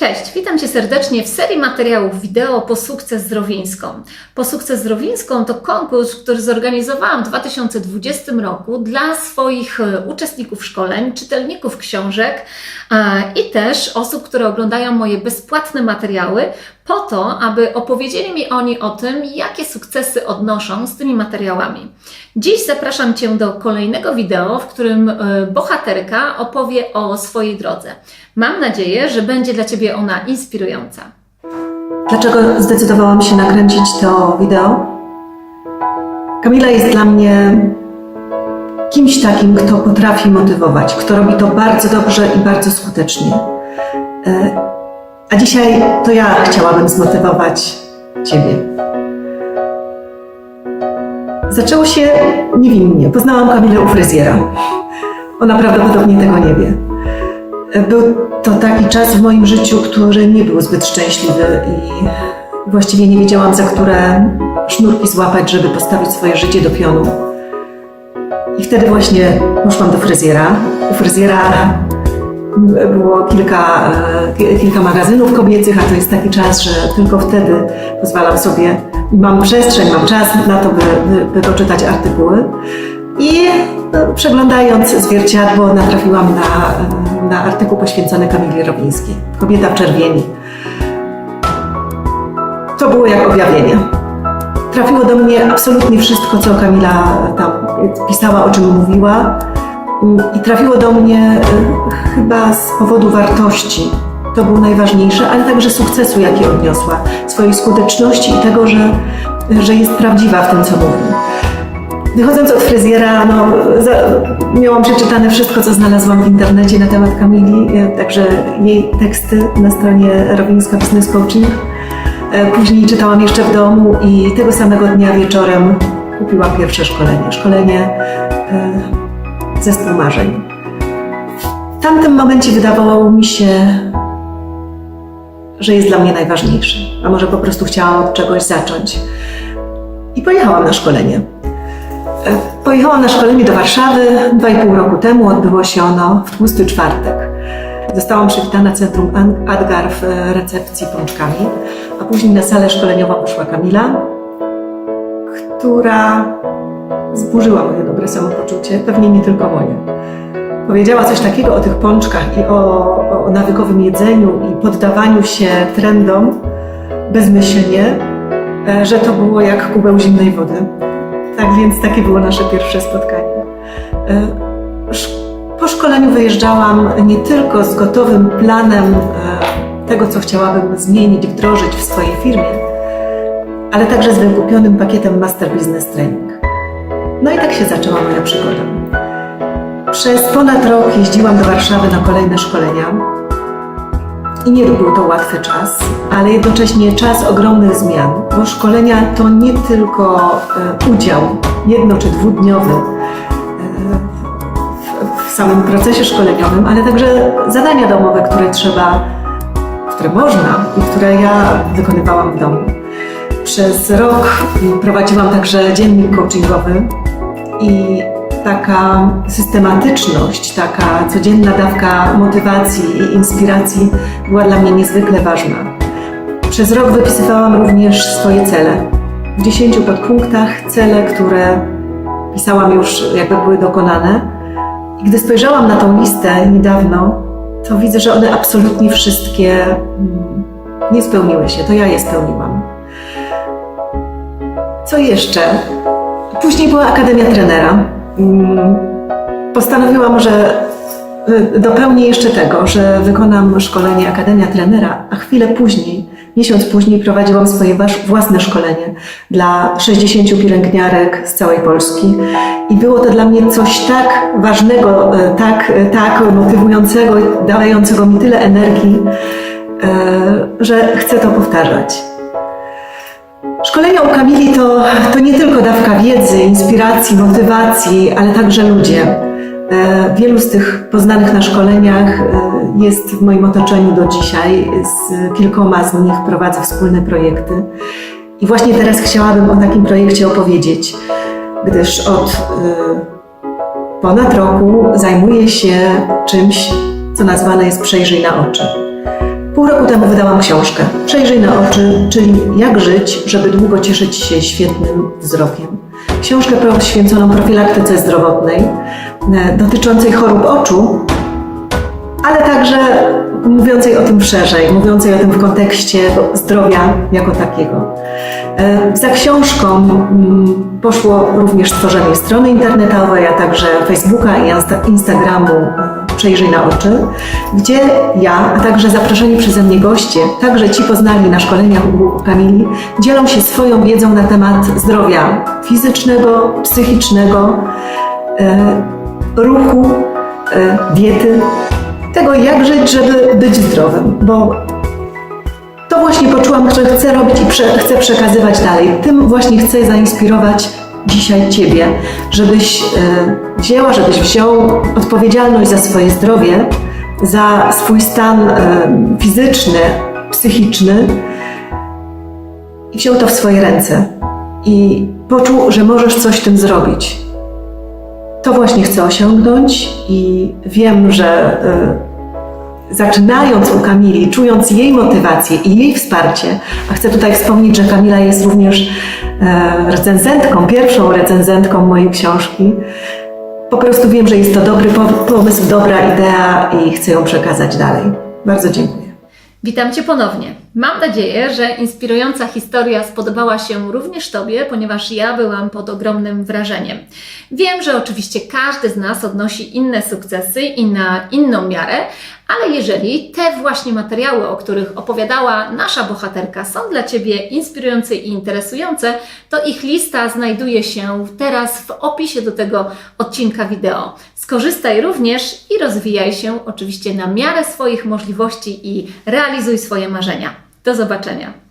Cześć, witam Cię serdecznie w serii materiałów wideo po sukces Zdrowińską. Po sukces Zdrowińską to konkurs, który zorganizowałam w 2020 roku dla swoich e, uczestników szkoleń, czytelników książek e, i też osób, które oglądają moje bezpłatne materiały, po to, aby opowiedzieli mi oni o tym, jakie sukcesy odnoszą z tymi materiałami. Dziś zapraszam Cię do kolejnego wideo, w którym e, bohaterka opowie o swojej drodze. Mam nadzieję, że będzie dla Ciebie ona inspirująca. Dlaczego zdecydowałam się nakręcić to wideo? Kamila jest dla mnie kimś takim, kto potrafi motywować, kto robi to bardzo dobrze i bardzo skutecznie. Dzisiaj to ja chciałabym zmotywować Ciebie. Zaczęło się niewinnie. Poznałam Kamilę u fryzjera. Ona prawdopodobnie tego nie wie. Był to taki czas w moim życiu, który nie był zbyt szczęśliwy i właściwie nie wiedziałam, za które sznurki złapać, żeby postawić swoje życie do pionu. I wtedy właśnie poszłam do fryzjera. U fryzjera było kilka, e, kilka magazynów kobiecych, a to jest taki czas, że tylko wtedy pozwalam sobie, mam przestrzeń, mam czas na to, by, by, poczytać artykuły. I e, przeglądając zwierciadło natrafiłam na, e, na artykuł poświęcony Kamili Robińskiej. Kobieta w czerwieni. To było jak objawienie. Trafiło do mnie absolutnie wszystko, co Kamila tam pisała, o czym mówiła. I trafiło do mnie e, chyba z powodu wartości. To było najważniejsze, ale także sukcesu, jaki odniosła, swojej skuteczności i tego, że, że jest prawdziwa w tym, co mówi. Wychodząc od fryzjera, no, za, miałam przeczytane wszystko, co znalazłam w internecie na temat Kamili, e, także jej teksty na stronie Robińska Business Coaching. E, Później czytałam jeszcze w domu i tego samego dnia wieczorem kupiłam pierwsze szkolenie. Szkolenie Zespół Marzeń. W tamtym momencie wydawało mi się, że jest dla mnie najważniejszy, a może po prostu chciałam od czegoś zacząć. I pojechałam na szkolenie. E, Pojechałam na szkolenie do Warszawy dwa i pół roku temu. Odbyło się ono w tłusty czwartek. Zostałam przywitana Centrum Adgar w e, recepcji pączkami, a później na salę szkoleniową poszła Kamila, która zburzyła moje dobre samopoczucie, pewnie nie tylko moje. Powiedziała coś takiego o tych pączkach i o, o nawykowym jedzeniu i poddawaniu się trendom bezmyślnie, e, że to było jak kubeł zimnej wody. Tak więc takie było nasze pierwsze spotkanie. E, Po szkoleniu wyjeżdżałam nie tylko z gotowym planem e, tego, co chciałabym zmienić, wdrożyć w swojej firmie, ale także z wykupionym pakietem Master Business Training. No i tak się zaczęła moja przygoda. Przez ponad rok jeździłam do Warszawy na kolejne szkolenia. I nie był to łatwy czas, ale jednocześnie czas ogromnych zmian, bo szkolenia to nie tylko e, udział jedno czy dwudniowy e, w, w samym procesie szkoleniowym, ale także zadania domowe, które trzeba, które można i które ja wykonywałam w domu. Przez rok prowadziłam także dziennik coachingowy i taka systematyczność, taka codzienna dawka motywacji i inspiracji była dla mnie niezwykle ważna. Przez rok wypisywałam również swoje cele. W dziesięciu podpunktach cele, które pisałam już jakby były dokonane. I gdy spojrzałam na tą listę niedawno, to widzę, że one absolutnie wszystkie mm, nie spełniły się. To ja je spełniłam. Co jeszcze? Później była Akademia Trenera. Mm, Postanowiłam, że y, dopełnię jeszcze tego, że wykonam szkolenie Akademia Trenera, a chwilę później, miesiąc później prowadziłam swoje własne szkolenie dla 60 pielęgniarek z całej Polski. I było to dla mnie coś tak ważnego, y, tak, y, tak motywującego, i dającego mi tyle energii, że chcę to powtarzać. Szkolenia u Kamili to, to nie tylko dawka wiedzy, inspiracji, motywacji, ale także ludzie. E, Wielu z tych poznanych na szkoleniach e, jest w moim otoczeniu do dzisiaj. Z kilkoma z nich prowadzę wspólne projekty. I właśnie teraz chciałabym o takim projekcie opowiedzieć, gdyż od e, ponad roku zajmuję się czymś, co nazwane jest Przejrzyj na oczy. Pół roku temu wydałam książkę Przejrzyj na oczy, czyli jak żyć, żeby długo cieszyć się świetnym wzrokiem. Książkę poświęconą profilaktyce zdrowotnej e, dotyczącej chorób oczu, ale także mówiącej o tym szerzej, mówiącej o tym w kontekście zdrowia jako takiego. E, Za książką mm, poszło również tworzenie strony internetowej, a także Facebooka i Insta- Instagramu Przejrzyj na oczy, gdzie ja, a także zaproszeni przeze mnie goście, także ci poznani na szkoleniach u Kamili, dzielą się swoją wiedzą na temat zdrowia fizycznego, psychicznego, e, ruchu, e, diety, tego jak żyć, żeby być zdrowym, bo to właśnie poczułam, że chcę robić i prze, chcę przekazywać dalej. Tym właśnie chcę zainspirować dzisiaj Ciebie, żebyś e, wzięła, żebyś wziął odpowiedzialność za swoje zdrowie, za swój stan e, fizyczny, psychiczny i wziął to w swoje ręce i poczuł, że możesz coś z tym zrobić. To właśnie chcę osiągnąć i wiem, że e, zaczynając u Kamili, czując jej motywację i jej wsparcie, a chcę tutaj wspomnieć, że Kamila jest również e, recenzentką, pierwszą recenzentką mojej książki, po prostu wiem, że jest to dobry po- pomysł, dobra idea i chcę ją przekazać dalej. Bardzo dziękuję. Witam Cię ponownie. Mam nadzieję, że inspirująca historia spodobała się również Tobie, ponieważ ja byłam pod ogromnym wrażeniem. Wiem, że oczywiście każdy z nas odnosi inne sukcesy i na inną miarę, ale jeżeli te właśnie materiały, o których opowiadała nasza bohaterka, są dla Ciebie inspirujące i interesujące, to ich lista znajduje się teraz w opisie do tego odcinka wideo. Skorzystaj również i rozwijaj się oczywiście na miarę swoich możliwości i realizuj swoje marzenia. Do zobaczenia.